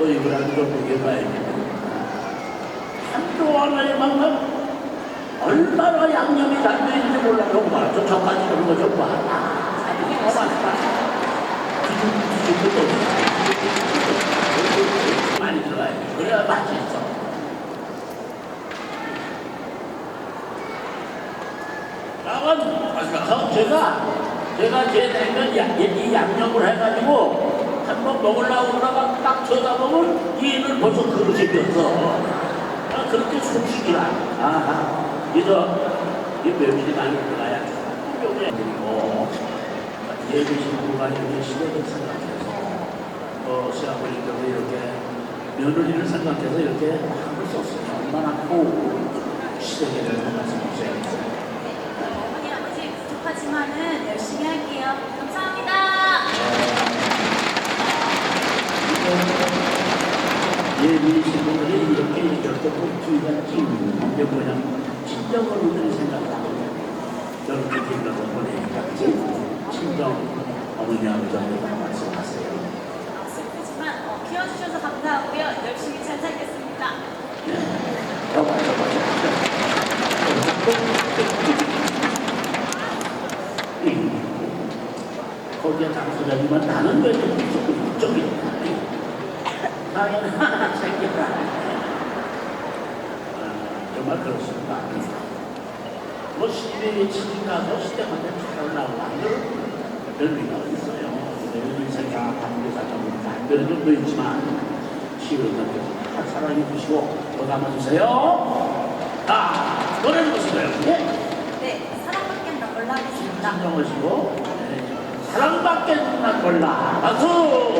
또 이거라도 좀 먹여봐야지. 한조 하나의 만큼 얼마나 양념이 잘 되는지 몰라. 정말 저 저까지 그런 거 정말. 아, 이게 더 맛있다. 뒤집고 또 많이 들어가야 돼. 그래야 맛이 있어. 마지막 제가 제가 제 냉면 양- 이 양념을 해가지고 한번 먹으려고 그러다가 딱 쳐다보면 얘는 벌써 그릇이 비었어. 아, 그렇게 속식이라. 아하. 그래서 이 며칠이 많이 들어가야 요게 그리고 예비신 이렇게 시대를 생각해서 어, 시아버지도 이렇게 며느리를 생각해서 이렇게 한글 썼으면 얼마나 고 시대를 말씀하세요. 어머니 아버지 부족하지만은 열심히 할게요. 감사합니다. 신부들이 이렇게 뒤가 찡, 이게 뭐냐, 우리는 생각하고, 저렇게 길러서 보내니까 친정 어머니 아버지한테 말씀하세요. 키워주셔서 감사하고요. 열심히 잘 살겠습니다. 거기에 장소자지만 나는 왜저 하나 생겼다. 아, 정말 그렇습니다. 뭐 시대에 치킨 가서 시대한테 차를 나오고 별 리가 있어요. 내 인생과 관계가 좀 별별 정도 있지만 시어른한테 다 사랑해 주시고 또 담아주세요. 자, 노래 부르시고요. 네. 네, 사랑밖에 난 몰라 하겠습니다. 진정하시고 네. 사랑밖에 난 몰라. 박수!